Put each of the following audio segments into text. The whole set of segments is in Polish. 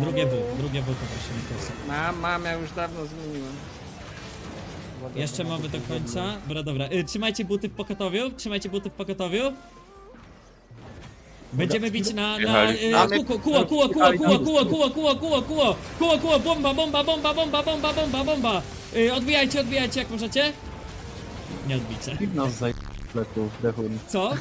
Drugie W, drugie W poprosimy kosy. Mam, mam, ja już dawno zmieniłem. Jeszcze mamy do końca. Dobra, dobra. Y, trzymajcie buty w pogotowiu. Trzymajcie buty w pogotowiu. Będziemy bić na, na y, Mamy- kuło, kuło, kuło, kuło, kuło, kuło, kuło, kuło, kuło, kuło, kuło, kuło, bomba, bomba, bomba, bomba, bomba, bomba, bomba. Y, Odbijajcie, odbijajcie jak możecie. Nie odbijcie. Nas zaj... pleców, dechun. Co?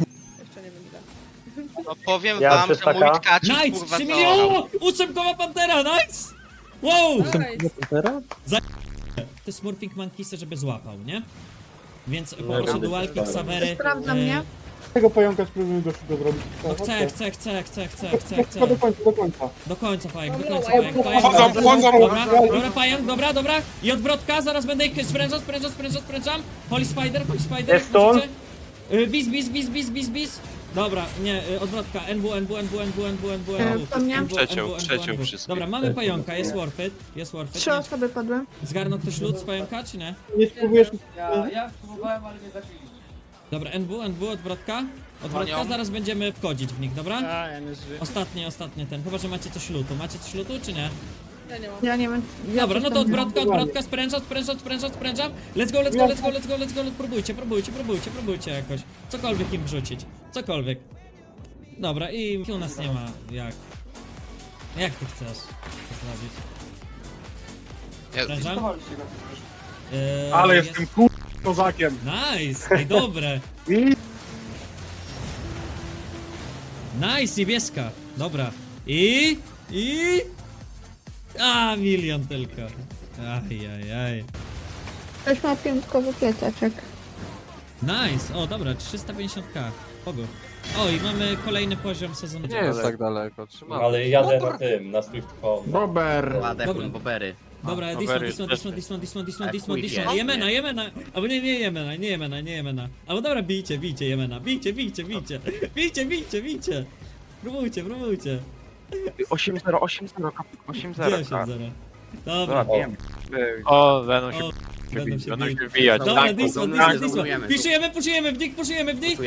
No powiem Ja wam, że mój taka. tkaczyk Nice! kurwa 3 to... miliony! Ósemkowa pantera, nice! Wow! Jest Morphing Monkeysa, żeby złapał, nie? Więc wiem, poproszę to dualki, Xavery. Sprawdzam, y, nie? Tego pająka spróbujmy go szybko zrobić. No chcę, chcę, chcę, chcę, chcę, chcę, chcę. Do końca, do końca. Do końca pająk, do Dobra, końca pająk, pająk. Wchodzą, dobra, wchodzą. Dobra, dobra pająk, dobra, dobra. I odwrotka, zaraz będę ich sprężał, sprężał, sprężał, sprężam. Holy Spider, Holy Spider. Jest stun. Y, Bis, bis, bis, bis, bis, bis. Dobra, nie, y, odwrotka, NW, NW, NW, NW, NW, NW, E, NW. to mnie? NW, Przeciął, NW, przeciął NW. wszystkie. Dobra, mamy pająka, jest worth it, jest worth it. Trzy Nie- osoby padły. Zgarnął ktoś lód z pająka, czy nie? Nie spróbujesz... Ja, ja spróbowałem, ale nie zabili. Dobra, NW, NW, odwrotka. Odwrotka, Panią. zaraz będziemy wchodzić w nich, dobra? A, ja nie żyję. Ostatnie, ostatnie ten. Chyba, że macie coś lutu. Macie coś lutu, czy nie? Ja nie mam. Ja nie wiem. Ja Dobra, no to coś tam odwrotka, odwrotka, sprężam, sprężam, sprężam, sprężam. Let's go, let's go, let's go, let's go, let's go. Próbujcie, próbujcie, próbujcie, próbujcie jakoś. Cokolwiek im wrzucić. Cokolwiek. Dobra, i u nas nie ma jak. Jak ty chcesz to zrobić? Jest. Sprężam? Go. Eee, Ale jest- jestem kur... kozakiem. Nice! Ej, dobre! I... Nice, niebieska. Dobra. I... I... A, milion tylko. Aj, aj, aj. Ktoś ma piątkowy plececzek. Nice! O, dobra, 350k. Bogu. O, i mamy kolejny poziom sezonu. Nie jest tak daleko, trzymamy. Ale jadę na tym, na Swift.com. Bober! Dobra. Ładne bobery. Dobra, No, Dismon, very Dismon. Dismon, Dismon, Dismon, A Dismon, chuj Dismon, wie. Jemena, Jemena, albo nie, nie Jemena, nie Jemena, nie Jemena. Albo dobra, bijcie, bijcie Jemena, bijcie, bijcie, bijcie, bijcie, bijcie, bijcie. Próbujcie, próbujcie. 8-0, 8-0, kapik, Gdzie 8-0. 8-0? Dobra, Dobra, wiem. O, będą się, o, będą się będą bić. się wbijać. Dobra, Tak, Dismon, Dismon, Dismon. Puszujemy, puszujemy w nich, puszujemy w nich.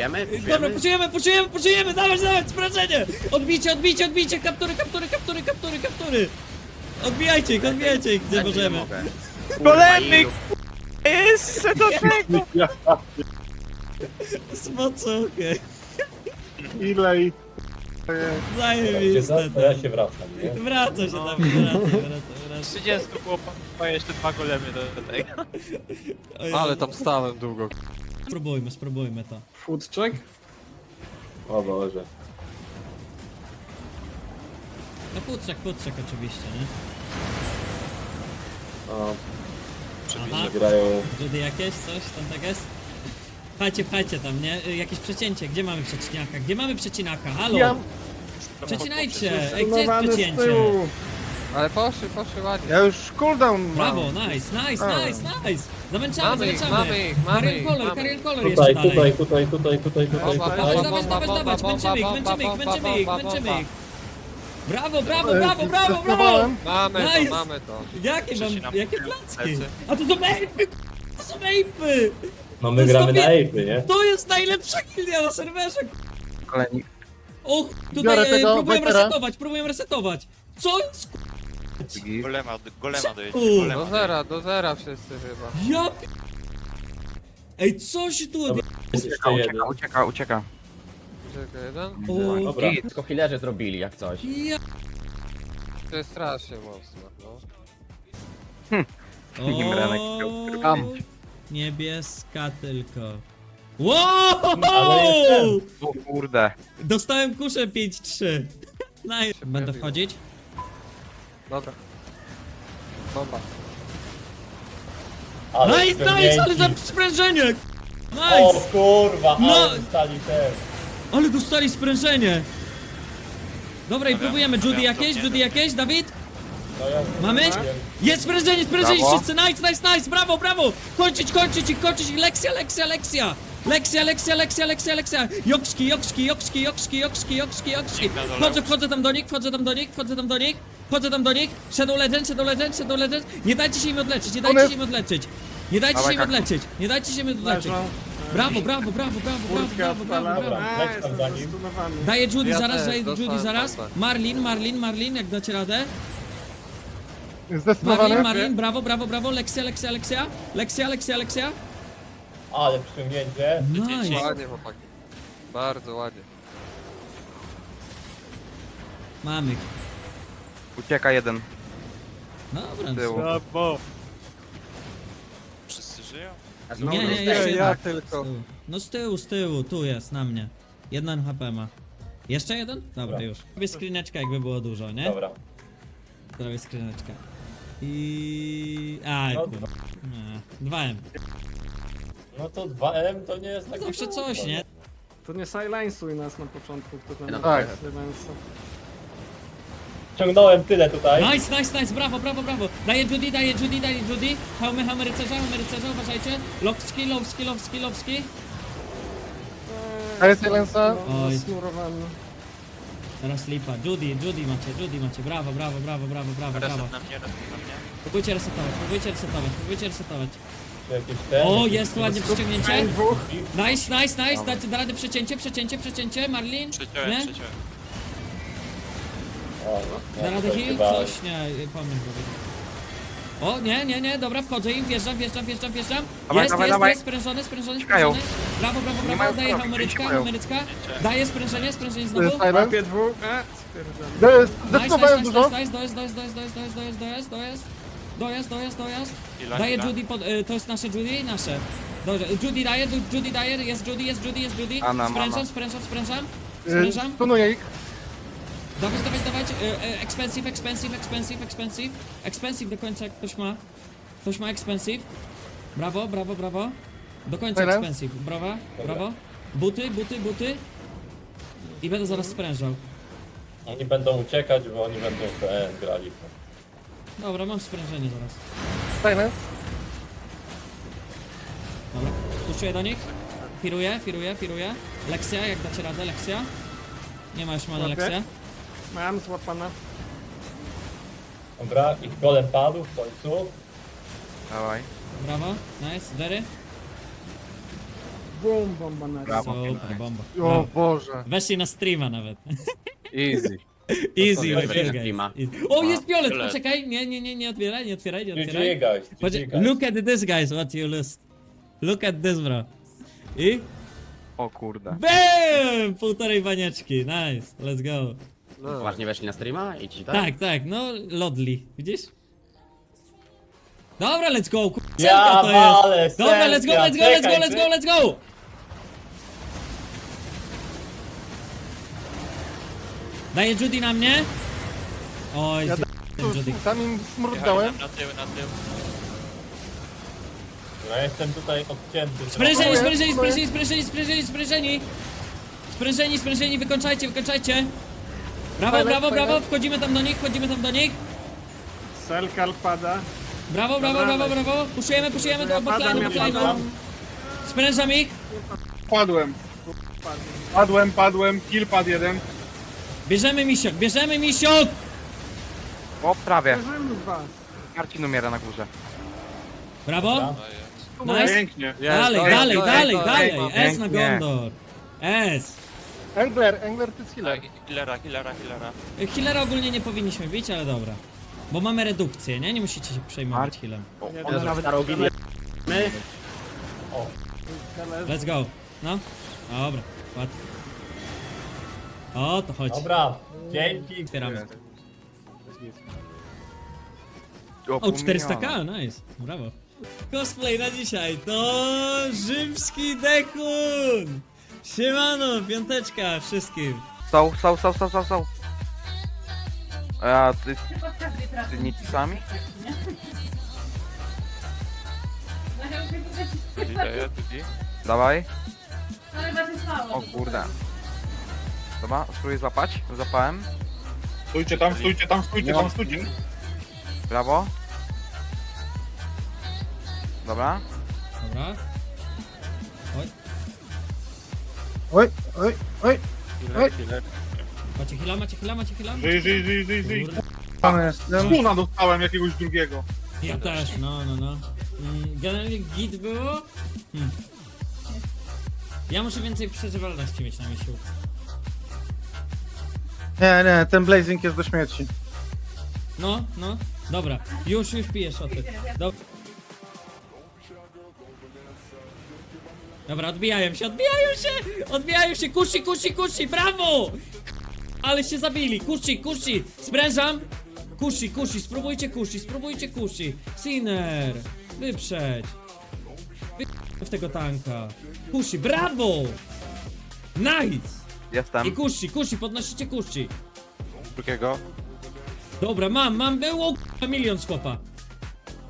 Dobra, puszujemy, puszujemy, puszujemy, dawać, dawać, sprężenie! Odbicie, odbicie, odbicie, kaptury, kaptury, kaptury, kaptury, kaptury! Odbijajcie ich, odbijajcie ich, gdzie możemy. Golemy, Jest do tego! Smocuchy, Ile i... Zajebiste. to ja się wracam, nie? Wraca się tam, wraca, wraca, wraca. 30 było pa jeszcze dwa golemy do, do tego. Oj, Ale tam stałem długo. Spróbujmy, spróbujmy to. Food check? O Boże. No futrzek, futrzek oczywiście, nie? O, Aha, grają... Judy jakieś, coś tam tak jest? Pchajcie, pchajcie tam, nie? Y, Jakieś przecięcie, gdzie mamy przecinaka? Gdzie mamy przecinaka? Halo! Ja Przecinajcie! Ej, gdzie jest z przecięcie? tyłu. Ale poszły, poszły ładnie. Ja już cooldown mam. Brawo, nice, nice, A. nice, nice! Zamęczamy, Mamy ich, zamęczamy! mamy ich, mamy ich, Color, mamy. Carrier Color Tutaj, jeszcze dalej! tutaj, tutaj, tutaj, tutaj, tutaj, Bomba, tutaj. Dawać, dawać, dawać, dawać, męczymy ich, męczymy ich, męczymy ich, męczymy ich! Brawo, brawo, brawo, brawo, brawo! Mamy Nice. to, mamy to. Jakie mam, jakie placki? A to są ejpy, to są ejpy! No my gramy na Apy, nie? To jest najlepsza gildia na serwerze! Kolejnik. O, Biorę tutaj e, tego próbuję wetera. resetować, próbuję resetować! Co jest? Golema, golema dojedzie, golema. Do zera, do zera wszyscy chyba. Ja p... Ej, co się tu odje... Jest jeszcze jeden. Ucieka, ucieka, ucieka. Czekaj, jeden. O, Dobra. Tylko healerzy zrobili jak coś. ja... To jest strasznie mocno, no. Remek O, Tam. Niebieska tylko. Wow! O kurde. Dostałem kuszę 5-3. Nice. Będę wchodzić? Dobra. Bomba. Ale Nice, nice, ale za sprężenie! O Nice! kurwa, No. ale dostali też. Ale dostali sprężenie! Dobra, i Dobra, próbujemy. dobra, Judy jakieś? dobra. Judy jakieś? Dawid? Mamy? Jest sprężenie, sprężenie Brawo. wszyscy! Nice, nice, nice! Brawo, brawo! Kończyć, kończyć ich, kończyć ich! Lekcja, lekcja, lekcja! Lekcja, lekcja, lekcja, lekcja, lekcja! Jokski, jokski, jokski, jokski, jokski, jokski, jokski! Na dole. Wchodzę, wchodzę tam do nich, wchodzę tam do nich, wchodzę tam do nich, wchodzę tam do nich! Shadow Legend, Shadow Legend, Shadow Legend! Nie dajcie się im odleczyć, nie dajcie się im odleczyć! Nie dajcie się im Dawaj, odleczyć, nie dajcie się im odleczyć! Leżą. Brawo, brawo, brawo, brawo, brawo, Kurtkę brawo, brawo, brawo! Dobra, A, leć jestem tam za nim. zastunowany. Daję Judy Ja zaraz, też daję Judy dostałem zaraz. pompę. Marlin, Marlin, Marlin, jak dacie radę. Marlin, Zdecydowany? Marlin, brawo, brawo, brawo, Lexia, Lexia, Lexia, Lexia, Lexia. Ale przyciągnięcie. Nice. Ładnie chłopaki. Bardzo ładnie. Mamy. Ucieka jeden. Dobra, tyłu. Brawo. Wszyscy żyją? Z Nie, nie, jeszcze ja tylko. Z tyłu. No z tyłu, z tyłu, tu jest, na mnie. Jeden HP ma. Jeszcze jeden? Dobra, Dobra. już. Robię skrineczka jakby było dużo, nie? Dobra. Robię skrineczka. I... A, No, kurwa. Nie. 2M. No to 2M to nie jest No tak zawsze coś, nie? To nie silensuj nas na początku, kto tam No, tak. silensa. Ciągnąłem tyle tutaj. Nice, nice, nice, brawo, brawo, brawo. Daję Judy, daję Judy, daję Judy. Hałmy, hałmy rycerza, hałmy rycerza, uważajcie. Lowski, lowski, lowski, lowski. A jest silensa? No, Oj. zasmurowany. Teraz lipa. Judy, Judy macie, Judy macie. Brawo, brawo, brawo, brawo, brawo, brawo. Reset na mnie, reset na mnie. Próbujcie resetować, próbujcie resetować, próbujcie resetować. Jakieś ten, O, jakieś- jest ładnie przyciągnięcie. dwóch. Nice, nice, nice. Dacie da radę przecięcie, przecięcie, przecięcie. Marlin? Przeciąłem, Nie? przeciąłem. O, no, Da radę coś heal? Coś? Nie, pomyśl O, nie, nie, nie, dobra, wchodzę im, wjeżdżam, wjeżdżam, wjeżdżam, wjeżdżam. Dawaj, Jest, dawaj, jest, dawaj. jest, sprężony, sprężony, Uciekają. sprężony. Brawo, brawo, Nie brawo, mają daję kroki, hameryczka, uciekają. hameryczka. Daję sprężenie, sprężenie znowu. Jest silent? Łapie dwóch. E, stwierdzam. To jest, zdecydowałem dużo. nice, dojazd, dojazd, dojazd, dojazd, dojazd, dojazd, dojazd, dojazd. Dojazd, dojazd, dojazd. Chwila, Daję. Judy pod, y, to jest nasze Judy? Nasze. Dobrze, Judy daje, Judy daje, jest Judy, jest Judy, jest Judy. Ana, Sprężam, mama. sprężam, sprężam. Y, Sprężam. Stunuję ich. Dawać, dawać, dawać. y, y, Expensive, expensive, expensive, expensive. Expensive do końca, jak ktoś ma. Ktoś ma expensive. Brawo, brawo, brawo. Do końca expensive. Brawo, brawo. Buty, buty, buty. I będę zaraz sprężał. Oni będą uciekać, bo oni będą ten grali. Dobra, mam sprężenie zaraz. Silence. Dobra, puszczuję do nich. Firuję, firuję, firuję. Lekcja, jak dacie radę, lekcja. Nie ma już mana lekcja. Mam złapana. Dobra, ich golem padł w końcu. Dawaj. Brawo, nice, Dery. Bum, bomba na Brawo. Super, bomba. O Brawo. Boże. Weszli na streama nawet. Easy. Easy, my guys. streama. Easy. O, jest Violet. poczekaj. Nie, nie, nie, nie otwieraj, nie otwieraj, nie GG otwieraj. guys, GG Poczekaj, guys. look at this guys, what you lost. Look at this, bro. I? O kurde. BAM! Półtorej banieczki, nice, let's go. No. Właśnie weszli na streama i ci tak? Tak, tak, no, Lodli, widzisz? Dobra, let's go, kurczę, Ja to jest. Dobra, let's go, let's go, let's go, czekaj, let's go, let's go! Daję Judy na mnie. Oj, Ja ty- Judy. Tam im smród Jechali dałem. nam na tył, na tył. Ja jestem tutaj odcięty. Sprężeni, Dziękuję, sprężeni, dziękuję. sprężeni, sprężeni, sprężeni, sprężeni. Sprężeni, sprężeni, wykończajcie, wykończajcie. Brawo, Fajne, brawo, fajne. brawo, wchodzimy tam do nich, wchodzimy tam do nich. Selkal pada. Brawo, brawo, Dobra, brawo, brawo. Puszujemy, puszujemy do padam, ja backline'u. padam. Sprężam ich. Padłem. Padłem, padłem. Kill padł jeden. Bierzemy misiok, bierzemy misiok. O, prawie. Leżymy dwa. Marcin umiera na górze. Brawo. Nice. Pięknie. Dalej, dalej, dalej, dalej. S na. Gondor. S. Engler, Engler to jest healer. Tak, Killera, killera, killera. Healera ogólnie nie powinniśmy bić, ale dobra. Bo mamy redukcję, nie? Nie musicie się przejmować healem. O, Nie, on Jezu, nawet... starą gilię. My? Let's go. No. Dobra, łatwo. O, to chodzi. Dobra, dzięki. Otwieramy. O, O, pół 400k, nice. Brawo. Cosplay na dzisiaj to rzymski dekun. Siemano, piąteczka wszystkim. Są, są, są, są, są, są. A ty... Ty nie ci sami? Tudi daje, tudi. Dawaj. O kurde. Dobra, spróbuję złapać. Złapałem. Stójcie tam, stójcie tam, stójcie tam, stójcie. Brawo. Dobra. Dobra. Oj, Oj, oj, oj. Killer, killer. macie chwila, macie chwila, macie chwila? Żyj, żyj, żyj, żyj, żyj. Kurde. Tam jestem. Dostałem jakiegoś drugiego. Ja też, no, no, no. Mm, Generalnie git było. Hmm. Ja muszę więcej przeżywalności mieć na misiu. Nie, nie, ten blazing jest do śmierci. No, no. Dobra, już, już pijesz. Dob Dobra, odbijają się, odbijają się! Odbijają się, kusi, kusi, kusi, brawo! Ale się zabili, kusi, kusi, sprężam! Kusi, kusi, spróbujcie kusi, spróbujcie kusi. Sinner, wyprzedź. Wy... w tego tanka. Kusi, brawo! Nice! Jestem. I kusi, kusi, podnosicie kusi. Drugiego. Dobra, mam, mam, było k***a, milion z chłopa.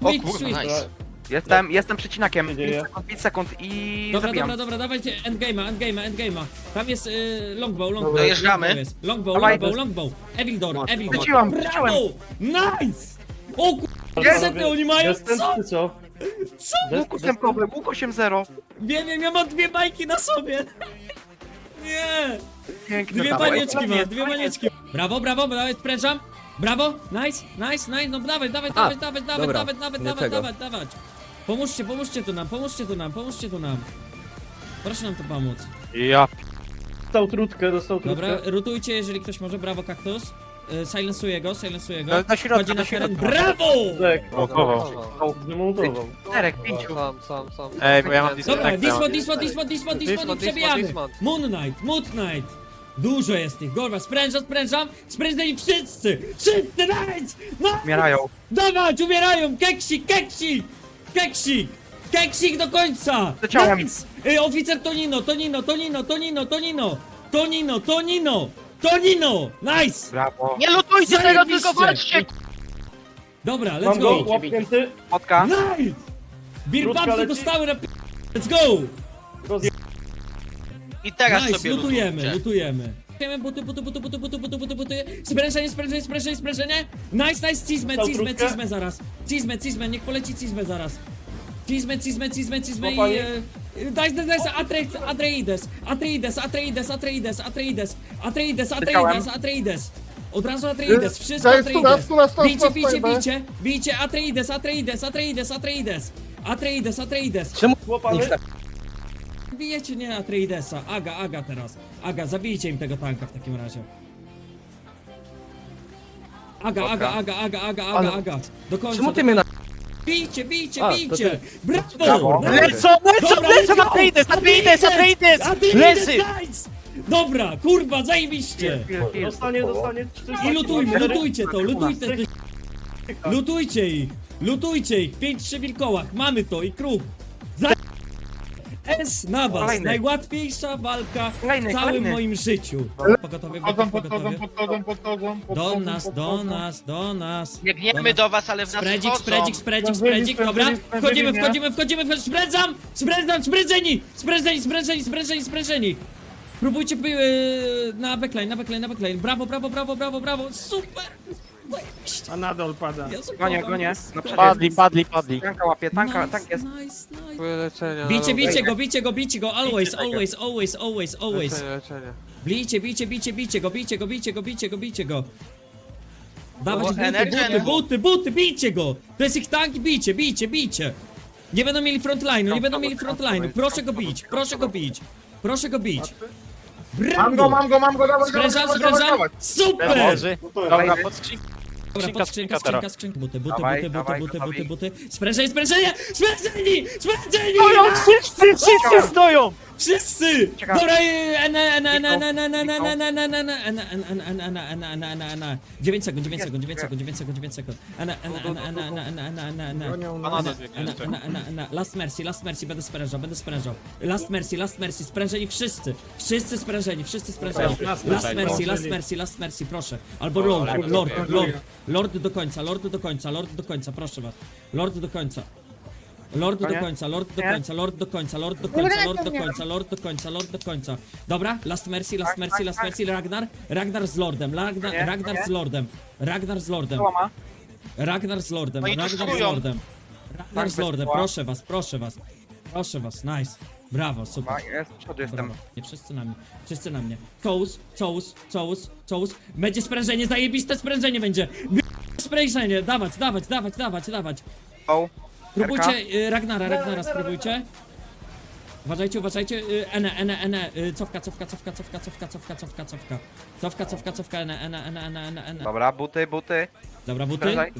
Quick kurwa, switch. nice. Jestem, jestem przecinakiem. się 5 dzieje? sekund, 5 sekund i Dobra, zabijam. dobra, dobra, dawajcie endgame'a, endgame'a, endgame'a. Tam jest y, longbow, longbow. Dojeżdżamy. longbow jest. Longbow, Dawaj. longbow, longbow. Evil door, evil door. Wróciłam, Brawo! Nice! O Jest. sety oni mają, co? co? Co? Łuk ósemkowy, łuk 8-0. Wiem, wiem, ja mam dwie bajki na sobie. Nie! Piękne Dwie dawaj. banieczki ma, dwie banieczki. Brawo, brawo, dawaj, sprężam. Brawo, nice, nice, nice, no dawaj, dawaj, dawaj, dawaj, dawaj, dobra, dawaj, dawaj, nie dawaj, tego. dawaj, dawaj. Pomóżcie, pomóżcie tu nam, pomóżcie tu nam, pomóżcie tu nam. Proszę nam to pomóc. Ja Dostał trutkę, dostał Dobra, rutujcie, jeżeli ktoś może, brawo, kaktus. Y, Silensuję go, silensuję go. Na- na Wchodzi na na teren, środku. brawo! blokował. Zdemontował. Czterech, pięciu. Sam, sam, sam. Ej, bo ja mam Dobra, dyslekcję. dismount, dismount, dismount, dismount, dismount i Dismount, przebijamy. Moon Knight, Moon Knight. Dużo jest ich, gorwa, sprężam, sprężam, sprężali wszyscy, wszyscy, nice! No! Umierają. Dawać, umierają! Keksik, keksik! Keksik! Keksik do końca! Leciałem. Nice! Y, oficer Tonino, Tonino, Tonino, Tonino, Tonino! Tonino, Tonino! Tonino! Nice! Brawo. Nie lutujcie tego, tylko walczcie! Dobra, let's go! łapnięty. Spotka. Nice! Birbabsy leci. dostały na p... Let's go! I teraz nice, sobie lutujemy, lutujcie. lutujemy. Lutujemy, buty, buty, buty, buty, buty, buty, buty, buty. Sprężenie, sprężenie, sprężenie, sprężenie. Nice, nice, cizmę, Dostał cizmę, trutkę. cizmę zaraz. Cizmę, cizmę, niech poleci cizmę zaraz. Cizmę, cizmę, cizmę, cizmę i... Łapanie. e, Daj, daj, daj, Atreides, Atreides, Atreides, Atreides, Atreides, Atreides, Atreides, Atreides, Atreides. Od razu Atreides, wszystko Atreides. Bijcie, bijcie, bijcie, bijcie, Atreides, Atreides, Atreides, Atreides. Atreides, Atreides. Łapany. Bijecie nie Atreidesa. Aga, Aga teraz. Aga, zabijcie im tego tanka w takim razie. Aga, Aga, Aga, Aga, Aga, Aga, Ale- Aga. Do końca. Czemu ty do... mnie na... Bijcie, bijcie, A, to bijcie! ty. Brawo! Lecą, lecą, Dobra, lecą, let's go! Atreides, Atreides, Atreides! Nice! Dobra, kurwa, zajebiście! Dostanie, dostanie. I lutujmy, lutujcie to, lutujcie to. Lutujcie ich, lutujcie ich, 5-3 wilkołach, mamy to i kruk. S na was, Kolejny. najłatwiejsza walka Kolejny, w całym kolejny. moim życiu. Pogotowie, Podchodzą, gotowie, podchodzą, pogotowie. podchodzą, podchodzą, podchodzą. Do nas, do podchodzą. nas, do nas. Biegniemy do was, ale w nas Spredzik, wchodzą. spredzik, spredzik, Sprężyli, spredzik, dobra. sprężyli, sprężyli Wchodzimy, wchodzimy, wchodzimy, wchodzimy, sprędzam, sprędzam, sprędzeni, sprędzeni, sprędzeni, sprędzeni, sprędzeni. Próbujcie yy, na backline, na backline, na backline. Brawo, brawo, brawo, brawo, brawo, super. A nadal pada. Gonię, gonię. Przecież Padli, padli, padli. Tanka łapie, tanka, tank jest. Nice, nice. Bicie, bicie go, bicie go, bicie go, always, tego. always, always, always, always. Leczenie, leczenie. Bijcie, bijcie, bijcie, bijcie go, bijcie go, bijcie go, bijcie go, bijcie go. Dawać buty, buty, buty, buty, bijcie go! To jest ich tank, bijcie, bijcie, bijcie! Nie będą mieli frontline'u, nie będą mieli frontline'u, proszę go bić, proszę go bić, proszę go bić. Mam go, Brawo! mam go, mam go, dawaj, dawaj, Sprężam, dawaj, dawaj, sprężam! dawaj. Super! Leży. Dobra, pod skrzynką. Dobra, Skrzynka, pod skrzynka, skrzynka skrzynka, teraz. skrzynka, buty, buty, Dawaj, buty, buty, dawaj, buty, buty, gotowi. buty. Sprężenie, sprężenie! Sprężeni! Sprężeni! Wszyscy, wszyscy stoją! Wszyscy! Czekam. Dobra, ena, ena, ena, ena, ena, ena, Niknął. ena, ena, ena, ena, ena, ena, ena, ena, ena, ena, ena, ena. 9 sekund, 9 sekund, 9 sekund, 9 sekund, 9 sekund. Ena, ena, ena, ena, ena, ena, ena, ena, ena. Gonią Pana nas. dobiegnie Ena, jeszcze. ena, ena, ena. Last mercy, last mercy, będę sprężał, będę sprężał. Last mercy, last mercy, sprężeni wszyscy. Wszyscy sprężeni, wszyscy sprężeni. Last mercy, last mercy, last mercy, proszę. Albo lord, lord, lord. Lord do końca, lord do końca, lord do końca, proszę was. Lord do końca. Lord do Koniec? końca, lord do Nie? końca, lord do końca, lord do końca, lord do końca, lord do końca, lord do końca. Dobra, last mercy, last Tak, mercy, tak, last tak. mercy, Ragnar. Ragnar z lordem, Ragnar, Ragnar z lordem. Ragnar z lordem. Łama. Ragnar z lordem, Oni tu Ragnar z lordem. Ragnar Tak, z bez lordem, proszę was, proszę was. Proszę was, nice. Brawo, super. A, jest, z przodu jestem. Brawo. Nie wszyscy na mnie, wszyscy na mnie. Cous, cous, cous, cous. Będzie sprężenie, zajebiste sprężenie będzie. Sprężenie, dawać, dawać, dawać, dawać, dawać. O, Próbujcie y, Ragnara, Ragnara spróbujcie. Uważajcie, uważajcie. y, Ene, ene, ene. y, Cofka, cofka, cofka, cofka, cofka, cofka, cofka, cofka. Cofka, cofka, cofka, ene, ene, ene, ene, ene, ene. Dobra, buty, buty. Dobra, buty. Sprężaj.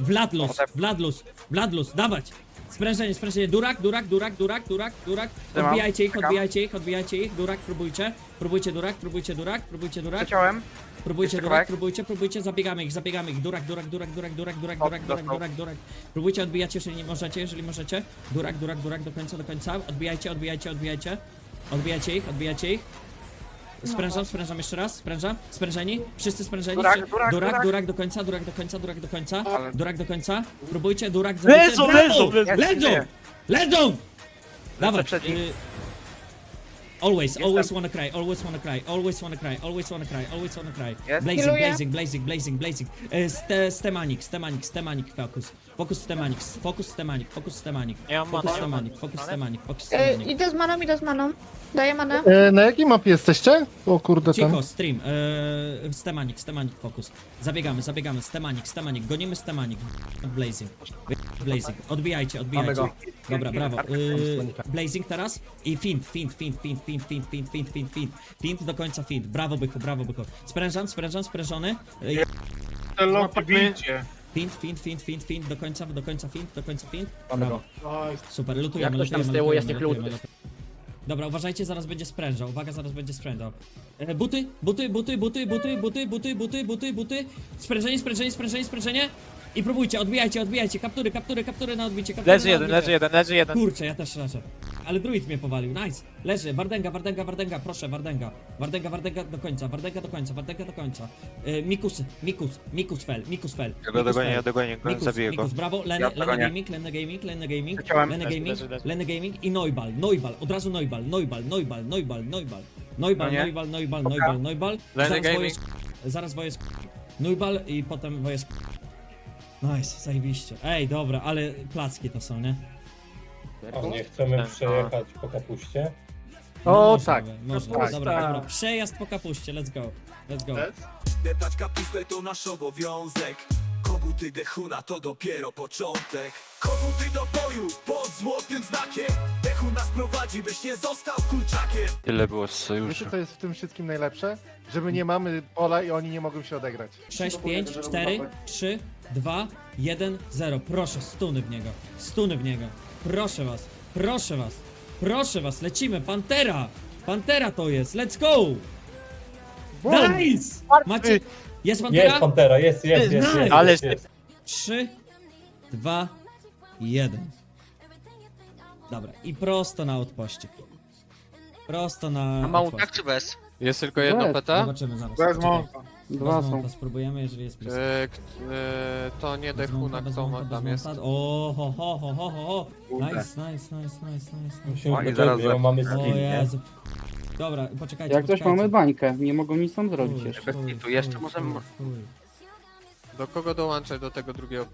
Wladlus, Wladlus, dawać. Sprężenie, sprężenie, durak, durak, durak, durak, durak, durak. Trzymam. Odbijajcie ich, Czekam. odbijajcie ich, odbijajcie ich, durak, próbujcie. Próbujcie durak, próbujcie durak, próbujcie durak. Przeciąłem. Próbujcie Jeszcze durak, kawałek. próbujcie, próbujcie, zabiegamy ich, zabiegamy ich. Durak, durak, durak, durak, durak, durak, O, durak, durak, dostał. durak, durak. Próbujcie odbijać, jeżeli nie możecie, jeżeli możecie. Durak, durak, durak, do końca, do końca. Odbijajcie, odbijajcie, odbijajcie. Odbijajcie ich, odbijajcie ich. Sprężam, sprężam jeszcze raz, sprężam, sprężeni, wszyscy sprężeni. Durak, durak, durak, durak. durak do końca, durak do końca, durak do końca, Ale- durak do końca. Próbujcie, durak Brawo! leżą, leżą. Jest, Leżą! żyje. Leżą! Dawaj. przed nim. y, Always, Jestem. always wanna cry, always wanna cry, always wanna cry, always wanna cry, always wanna cry. Jest. Blazing, Healuję. blazing, blazing, blazing, blazing. E, Ste, stemanik, stemanik, stemanik, focus. Focus stemanik, focus stemanik, focus stemanik. Nie mam Focus stemanik, focus stemanik, focus E, stemanik. idę z maną, idę z maną. Daję manę. E, na jakiej mapie jesteście? O kurde, tam. Cicho, stream, e, stemanik, stemanik, focus. Zabiegamy, zabiegamy, stemanik, stemanik, gonimy stemanik. Blazing, blazing, odbijajcie, odbijajcie. Dobra, brawo. Y, blazing teraz i fint, fint, fint, fint, fint, fint, fint, fint, fint, fint, fint do końca fint. Brawo byku, brawo byku. Sprężam, sprężam, sprężony. Y, Te loki bijcie. Fint, fint, fint, fint, fint, do końca, do końca fint, do końca fint. Brawo. Oj, Super, lutujemy, Jak ktoś tam lutujemy, z tyłu jest, lutujemy, niech lutujemy, Dobra, uważajcie, zaraz będzie sprężał. Uwaga, zaraz będzie sprężał. E, buty, buty, buty, buty, buty, buty, buty, buty, buty, buty. Sprężenie, sprężenie, sprężenie, sprężenie. I próbujcie, odbijajcie, odbijajcie. Kaptury, kaptury, kaptury na odbicie, kaptury Leży na jeden, odbicie. leży jeden, leży jeden. Kurczę, ja też leżę. Ale druid mnie powalił, nice. Leży, Wardęga, Wardęga, Wardęga, proszę, Wardęga. Wardęga, Wardęga do końca, Wardęga do końca, Wardęga do końca. E, Mikus, Mikus, Mikus fel, Mikus fel. Ja go Mikus dogonię, ja dogonię go, Mikus, zabiję go. Mikus, brawo, Leny, Ja dogonię. Gaming, Leny Gaming, Leny Gaming. Leny Leży, Gaming, leży, leży. Leny Gaming i Neubal, Neubal, od razu Neubal, Neubal, Neubal, Neubal, Neubal. Neubal, No nie. Neubal, Neubal, Neubal, Neubal. Leny Zaraz Gaming. wojesk, zaraz wojesk. Neubal i potem wojesk. Nice, zajebiście. Ej, dobra, ale placki to są, nie? A nie chcemy przejechać po kapuście? No O, można, tak. Można, tak, dobra, tak. dobra. Przejazd po kapuście, let's go. Let's go. Depać kapustę to nasz obowiązek Koguty dechuna to dopiero początek Koguty do boju pod złotym znakiem Dechu nas prowadzi, byś nie został kurczakiem Tyle było z sojuszu. Wiecie co jest w tym wszystkim najlepsze? Że my nie mamy pola i oni nie mogą się odegrać. 6, 5, 4, 3, 2, 1, 0. Proszę, stuny w niego. Stuny w niego. Proszę was, proszę was, proszę was, lecimy. Pantera! Pantera to jest, let's go! Nice! Macie. Jest pantera? Jest Pantera, jest, jest, jest, jest, Ale jest, jest. 3, 2, 1. Dobra, i prosto na odpościg. Prosto na. A mału tak odpościg. czy bez? Jest tylko jedno PT? Zobaczymy zaraz. Bez Czekaj. monta. Dwa są. Spróbujemy, jeżeli jest. E, k- e, to nie Bez Dechuna, monta, bez kto ma tam bez jest? monta. O, ho, ho, ho, ho, ho, ho. Kurde. Nice, nice, nice, nice, nice, nice. Musimy gotowi, zaraz bo mamy. O nie? Jezu. Dobra, poczekajcie, Jak coś poczekajcie. mamy bańkę, nie mogą nic tam zrobić Chuj, jeszcze. Bez chuj, kitu, jeszcze chuj, możemy- chuj, chuj. Do kogo dołączać do tego drugiego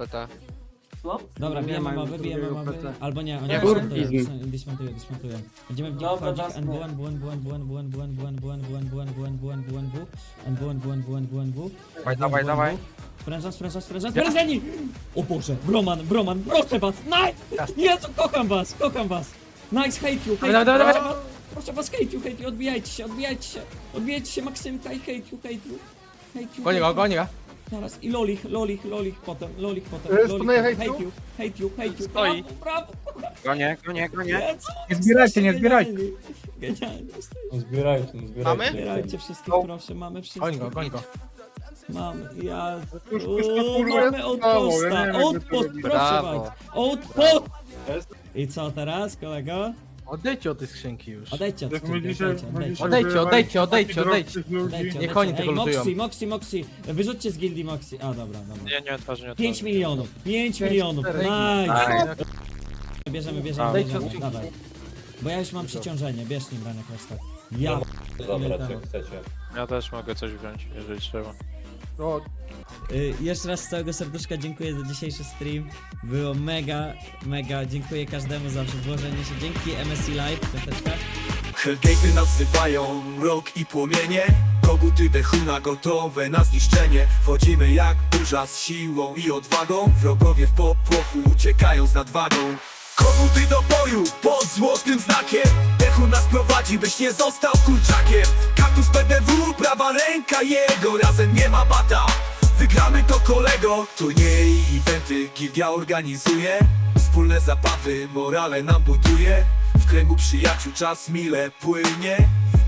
PT? Dobra, Nie bijemy ma mowy, bijemy drugiego mowy. Albo nie, oni Nie, dismontują, Turkizm. dis- dismontują, dismontują. Będziemy w nich Dobra, wchodzić. jasne. NW, NW, NW, NW, NW, NW, NW, NW, NW, NW, NW, NW, NW, NW, NW, NW, NW, NW. Dawaj, dawaj, dawaj. Sprężam, sprężam, sprężam, sprężeni! O Boże, Broman, Broman, proszę was, nice! Jezu, kocham was, kocham was! Nice, hate you, hate you, proszę was, proszę was, hate you, hate you, odbijajcie się, odbijajcie się, odbijajcie się Maksymka i hate you, hate you, hate you. Goni go, goni go. Zaraz, i lolich, lolich, lolich potem, lolich potem, E, lolich stunuję potem, hate hate you, hate you, hate you, Stoi. brawo, brawo, gonie, gonie. Jezu, Nie zbierajcie, nie zbierajcie. genialnie, Genialnie, No Zbierajcie, no zbierajcie. Mamy? zbierajcie wszystkich, proszę, mamy wszystkich. Goń go, goń go. Mamy, ja... Już- już to Uuu, kurwa mamy jest stało, ja outposta, nie wiem, jak to outpost, robić. proszę Brawo. bardzo. Outpost! I co teraz, kolego? Odejdźcie od tej skrzynki już. Odejdźcie od Jak skrzynki, dzisiaj- odejdźcie, my odejdźcie. dzisiaj Odejdźcie, odejdźcie, taki odejdźcie, drog odejdźcie. tych ludzi. Odejdźcie, Niech odejdźcie. oni tego lutują. Moxie, Moxie, Moxie, wyrzućcie z gildii Moxie. A, dobra, dobra. Nie, nie otworzy, nie otworzy. 5 milionów, 5 Pięć, milionów, cztery. nice! Bierzemy, bierzemy, Odejdźcie bierzemy, skrzynki. dawaj. Bo ja już mam przeciążenie, bierz nim Branek tak. Ja tam. jak chcecie. Ja też mogę coś wziąć, jeżeli trzeba. O, Y, Jeszcze raz z całego serduszka dziękuję za dzisiejszy stream. Było mega, mega. Dziękuję każdemu za włożenie się. Dzięki MSI Live, piąteczka. Hellgate'y nazywają mrok i płomienie Koguty dechuna gotowe na zniszczenie Wchodzimy jak burza z siłą i odwagą Wrogowie w popłochu uciekają z nadwagą Koguty do boju pod złotym znakiem. Dechu nas prowadzi, byś nie został kurczakiem. Kaktus BDW, prawa ręka jego Razem nie ma bata. Wygramy to kolego. Turnieje i eventy gildia organizuje. Wspólne zabawy, morale nam buduje. W kręgu przyjaciół czas mile płynie.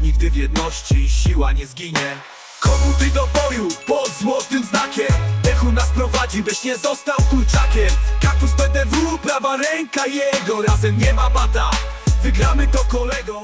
Nigdy w jedności siła nie zginie Koguty do boju pod złotym znakiem. Dechu nas prowadzi, byś nie został kurczakiem. Kaktus PDW, prawa ręka jego. Razem nie ma bata. Wygramy to kolego